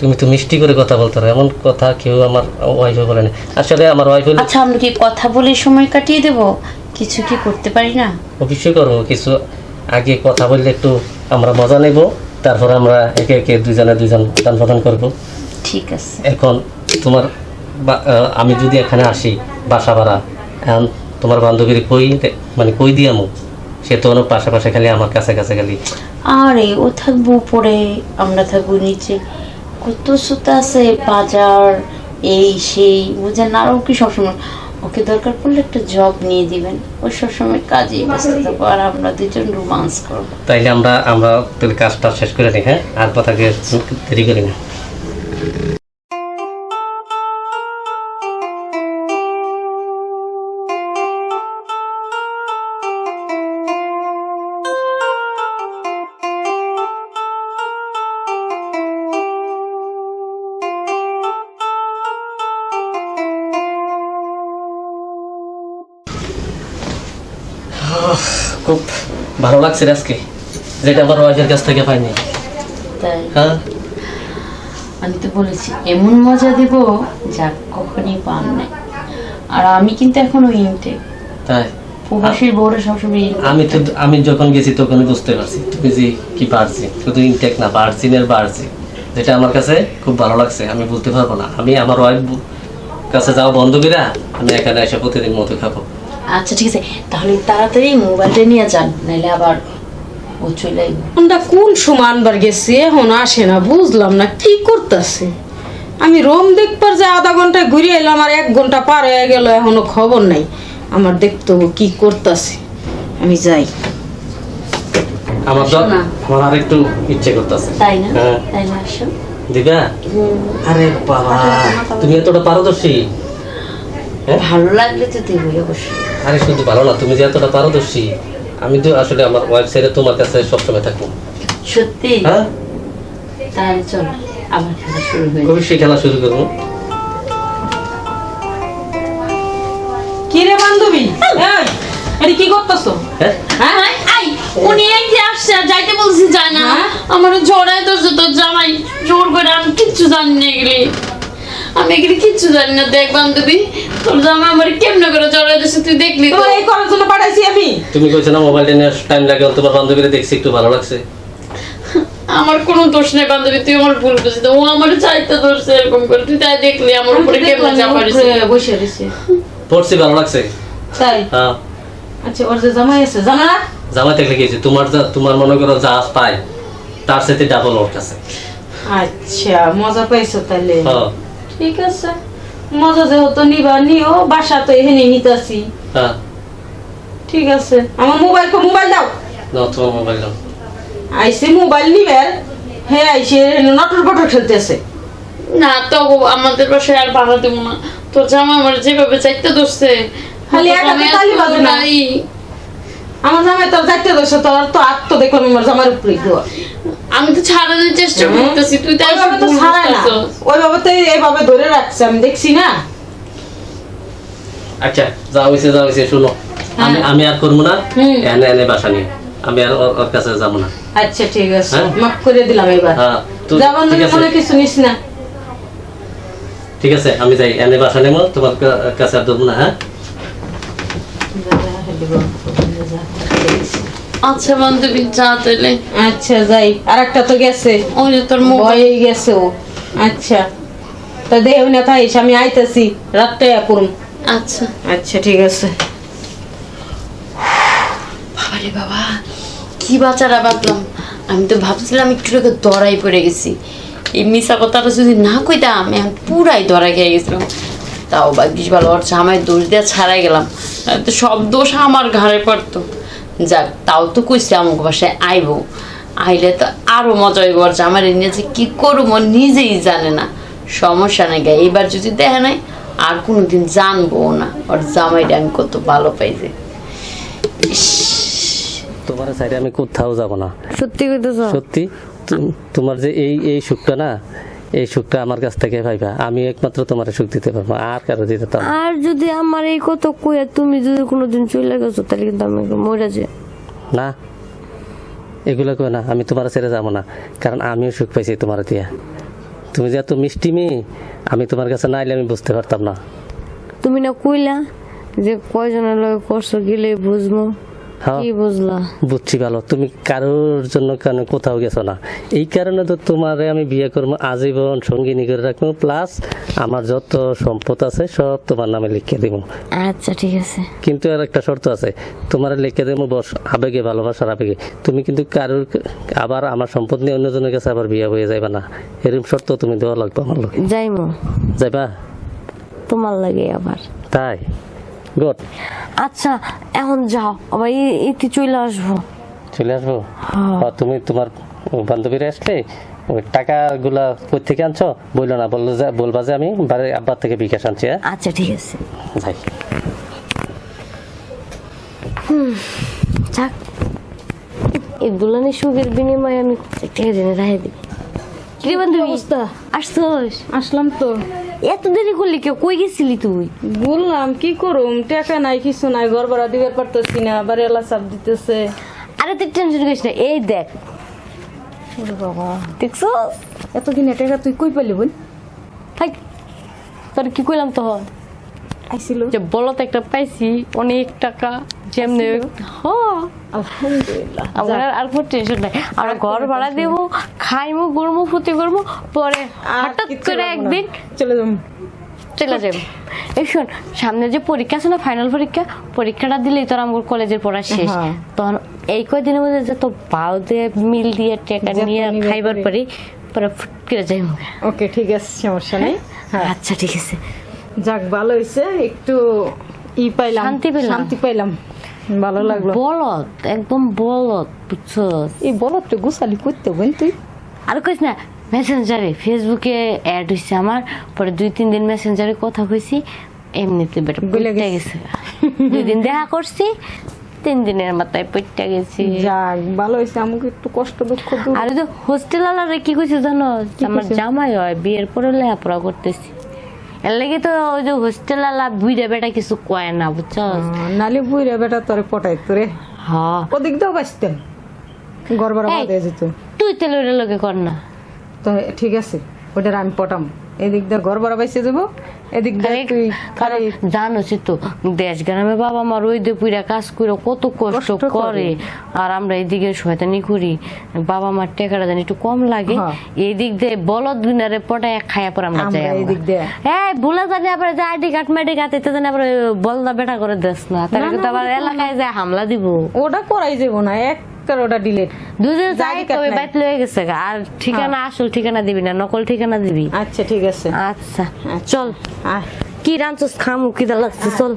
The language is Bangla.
তুমি তো মিষ্টি করে কথা বলতে পারো। এমন কথা কেউ আমার ওয়াইফে বলে না। আসলে আমার ওয়াইফ আচ্ছা আমরা কি কথা বলে সময় কাটিয়ে দেব? কিছু কি করতে পারি না? অবশ্যই করব। কিছু আগে কথা বললে একটু আমরা মজা নেব। তারপর আমরা একে একে দুজনে দুজন দান প্রদান করব। ঠিক আছে। এখন তোমার আমি যদি এখানে আসি বাসা ভাড়া এখন তোমার বান্ধবীর কই মানে কই দিয়ামু সে তো অনেক পাশাপাশি খালি আমার কাছে কাছে খালি। আরে ও থাকব উপরে আমরা থাকব নিচে। কত সুতা আছে, বাজার, এই সেই বুঝেন আর ও কি সবসময়? ওকে দরকার পড়লে একটা জব নিয়ে দিবেন। ও সবসময় কাজে ব্যস্ত থাকব, আর আমরা দুজন রোমান্স করব। তাইলে আমরা আমরা কাজটা শেষ করে নিই হ্যাঁ? আর কথা দেরি করি না। খুব ভালো লাগছে আজকে। যেটা আমার ওয়াইফের কাছ থেকে পাইনি। তাই? হ্যাঁ? আমি তো বলেছি এমন মজা দেব যা কখনই পান নাই। আর আমি কিন্তু এখনও ইনটেক তাই? প্রবাসীর বউরা সবসময় আমি তো আমি যখন গেছি তখন বুঝতে পারছি তুমি যে কি বার্জিন শুধু ইনটেক না বার্জিনের বার্জিন যেটা আমার কাছে খুব ভালো লাগছে আমি বলতে পারব না। আমি আমার ওয়াইফ কাছে যাওয়া বন্ধ করে আমি এখানে এসে প্রতিদিন মতো খাব। আচ্ছা ঠিক আছে। তাহলে তাড়াতাড়ি মোবাইলটা নিয়ে যান নাহলে আবার ও চলে আমরা কোন সমান বার গেছি? এখন আসে না বুঝলাম না কি করতেছে? আমি রোম দেখবার যে আধা ঘন্টায় ঘুরে এলাম আর এক ঘণ্টা পার হয়ে গেল এখনও খবর নাই। আমার দেখতে কি করতেছে। আমি যাই। আমার তো আমার আর একটু ইচ্ছে করতেছে। তাই না? হ্যাঁ। তাই না আসো। দিবা? আরে বাবা তুমি এতটা পারদর্শী। ভালো লাগলে তো দেবই অবশ্যই। আরে শুধু ভালো না তুমি যে এতটা পারদর্শী আমি তো আসলে আমার ছেড়ে তোমার কাছে সবসময় থাকব। সত্যি? হ্যাঁ? তাহলে চলো আবার খেলা শুরু হয়ে সেই খেলা শুরু করব। কি রে বান্ধবী এই, এটি কি করতেছো? হ্যাঁ? হ্যাঁ আই উনি এই যে আসছে আর যাইতে বলছি যায় না হ্যাঁ? আমার জোড়ায় তো তোর জামাই জোর করে আমি কিচ্ছু জানি না এগুলি। আমি এগুলি কিচ্ছু জানি না দেখ বান্ধবী তোর জামাই আমার কেমনে করে জড়াই দিচ্ছে তুই দেখলি তো। তোমার এই করার জন্য পাঠাইছি আমি। তুমি কইছো না মোবাইলটা নিয়ে টাইম লাগে তোমার বান্ধবীরা দেখছি একটু ভালো লাগছে। আমার কোনো দোষ নেই বান্ধবী তুই আমার ভুল বুঝিস ও আমার চাইতে ধরছে এরকম করে তুই তাই দেখলি আমার উপরে কেমনে চাপাড়িছে বসে রয়েছে। পড়ছি ভালো লাগছে? তাই? হ্যাঁ। আচ্ছা ওর যে জামাই আছে জানা না জামাই থাকলে গেছি তোমার যা তোমার মনে করো যা পায় তার সাথে ডাবল ওর কাছে। আচ্ছা মজা পাইছো তাহলে হ্যাঁ। ঠিক আছে। মজা যেহেতু নিবা নিও বাসা তো এখানে নিতাছি। হ্যাঁ। ঠিক আছে। আমার মোবাইল কো মোবাইল দাও। নাও তোমার মোবাইল নাও আইসে মোবাইল নিবে হ্যাঁ আইসে নটর পটর খেলতেছে। না তো আমাদের বাসায় আর ভাড়া দেবো না। তোর জামা আমার যেভাবে চাইতে ধরছে খালি একা তো জামাই তালি বাজে না। নাই। আমার জামাই তোর যাইতে দোষ তোর তো আত্ম দেখলাম আমার জামার উপরে দেওয়া আমি তো ছাড়ানোর চেষ্টা করতেছি তুই ওইভাবে তো ভুল ছাড়ায় না। ওইভাবে তো এইভাবে ধরে রাখছে আমি দেখছি না। আচ্ছা যা হয়েছে যা হয়েছে শুনো। আমি আমি আর করব না এনে এনে বাসা নিয়ে। আমি আর ওর- কাছে যাব না। আচ্ছা ঠিক আছে। হ্যাঁ? মাফ করে দিলাম এবার। হ্যাঁ তো যাবার ঠিক মনে কিছু নিস না। ঠিক আছে আমি যাই। এনে বাসা নেব তোমার কাছে আর দেবো না হ্যাঁ? আচ্ছা বান্ধবী যা তাহলে। আচ্ছা যাই। আর একটা তো গেছে। ওই যে তোর ভয়ে গেছে ও। আচ্ছা। তা দেহ না থাইস আমি আইতেছি। রাত্রে করুম। আচ্ছা। আচ্ছা ঠিক আছে। বাবারে বাবা কি বাচ্চারা বাঁধলাম আমি তো ভাবছিলাম একটু আগে দরাই পড়ে গেছি। এই মিশা কথাটা যদি না কইতাম এখন পুরাই দরা খেয়ে গেছিলাম। তাও ভাগ্যিস ভালো ওর জামাই দোষ দিয়ে ছাড়াই গেলাম। তো সব দোষ আমার ঘাড়ে পড়তো। যাক তাও তো কইছে আমাকে বাসায় আইবো। আইলে তো আরও মজা হইব। ওর জামাই নিয়ে যে কি করব নিজেই জানে না। সমস্যা নেই গা এবার যদি দেখে নাই আর কোনোদিন জানব না। ওর জামাইটা আমি কত ভালো পাইছে তোমার সাইডে আমি কোথাও যাব না। সত্যি কইতেছ? সত্যি? তোমার যে এই এই সুখটা না এই সুখটা আমার কাছ থেকে পাইবা। আমি একমাত্র তোমার সুখ দিতে পারব আর কারও দিতে পারব আর যদি আমার এই কত কইয়া তুমি যদি কোনোদিন চলে গেছো তাহলে কিন্তু আমি মরে যাই। না এগুলো কই না আমি তোমার ছেড়ে যাব না কারণ আমিও সুখ পাইছি তোমার দিয়া। তুমি যে এত মিষ্টি মেয়ে আমি তোমার কাছে না এলে আমি বুঝতে পারতাম না। তুমি না কইলা যে কয়জনের লগে করছ গেলে বুঝব। বুঝছি ভালো। তুমি কারোর জন্য কেন কোথাও গেছো না? এই কারণে তো তোমারে আমি বিয়ে করব আজীবন সঙ্গিনী করে রাখব প্লাস আমার যত সম্পদ আছে সব তোমার নামে লিখে দিব। আচ্ছা ঠিক আছে। কিন্তু আর একটা শর্ত আছে তোমার লিখে দেবো বস আবেগে ভালোবাসার আবেগে। তুমি কিন্তু কারোর আবার আমার সম্পদ নিয়ে অন্যজনের কাছে আবার বিয়ে হয়ে যাবে না। এরকম শর্ত তুমি দেওয়া লাগবে আমার লোক যাইমো। যাইবা? তোমার লাগে আবার। তাই? গুড আচ্ছা এখন যাও আবার ইতি চলে আসব। চলে আসব? হ্যাঁ। তুমি তোমার বান্ধবীরা আসলে ওই টাকাগুলা কই থেকে আনছো? বলল না বলল যে বলবা যে আমি বাড়ি আব্বার থেকে বিকাশ আনছি হ্যাঁ? আচ্ছা ঠিক আছে। যাই। দুলানি সুখের বিনিময়ে আমি ঠিক আছে রাহে দিই। কি বান্ধবী আসছোস? আসলাম তো। এত দেরি করলি কেউ? কই গেছিলি তুই? বললাম কি করুম? টাকা নাই কিছু নাই ঘর ভাড়া দিবার পারতেছি না আবার এলা চাপ দিতেছে। আরে তুই টেনশন করিস না এই দেখ। দেখছ? এতদিনে টাকা তুই কই পালি বল? তোর কি কইলাম তো আইছিল যে বলত একটা পাইছি অনেক টাকা যেমনি হ্যাঁ। আলহামদুলিল্লাহ। আমার আর- আর কোনো টেনশন নাই। আমরা ঘর ভাড়া দেবো খাইমু গরমু ফুটি করব পরে আর হঠাৎ করে একদিন চলে যাব। চলে যাবে। এই শোন সামনে যে পরীক্ষা আছে না ফাইনাল পরীক্ষা পরীক্ষাটা দিলেই তোর আমার কলেজের পড়া শেষ। হ্যাঁ। তখন এই কয়দিনের মধ্যে যে তো বাউ দিয়ে মিল দিয়ে টাকা নিয়ে খাইবার। পারি। পরে ফুট করে যাই ওকে ঠিক আছে সমস্যা নেই। হ্যাঁ। আচ্ছা ঠিক আছে। যাক ভালো হয়েছে একটু ই পাইলাম শান্তি পেলাম। শান্তি পাইলাম। ভালো লাগল। বলত একদম বলত বুঝছ? এই বলো তো গুছালি করতে বোন তুই। আর কইস না মেসেঞ্জারে ফেসবুকে অ্যাড হইছে আমার। পরে দুই তিন দিন মেসেঞ্জারে কথা কইছি এমনিতে বেটা পইটা গেছে। দুই দিন দেখা করছি তিন দিনের মাথায় পইটা গেছি। যাক ভালো হয়েছে আমাকে একটু কষ্ট দুঃখ দূর। আর যে হোস্টেল আলারে কি কইছে জানো? আমার জামাই হয় বিয়ের পরে লেখাপড়া করতেছি। এর লাগে তো ওই যে হোস্টেল আলা বুইরা বেটা কিছু কয় না বুঝছস? নালে বুইরা বেটা তোরে পটাই তোরে হ্যাঁ। ওদিক দাও ভাড়া এই। দিয়ে যেত। তুই তেলের লগে কর না। তো ঠিক আছে। ওটার আমি পটাম এদিক দিয়ে ঘর ভাড়া বাইসে যাব এদিক দিয়ে তুই কারণ জানোছি তো দেশ গ্রামে বাবা মা রই দিয়ে পুইরা কাজ করে কত কষ্ট করে। আর আমরা এইদিকে শয়তানি করি বাবা মার টেকাটা জানি একটু কম লাগে হ্যাঁ। এই দিক দিয়ে বলদ দিনারে পটায় খায়া পর আমরা যাই এই দিক দিয়ে। হ্যাঁ ভুলে জানি আবার যে আইডি কার্ড মেডি কার্ড এতে জানি আবার বলদা বেটা করে দেস না তাহলে কিন্তু আবার এলাকায় যায় হামলা দিব ওটা করাই যাব না এক ওটা ডিলেট দুজন যাই তবে। বাইত লয়ে গেছে আর ঠিকানা আসল ঠিকানা দিবি না নকল ঠিকানা দিবি। আচ্ছা ঠিক আছে। আচ্ছা চল। আয়। কি রাঞ্চস খামু কি লাগছে চল।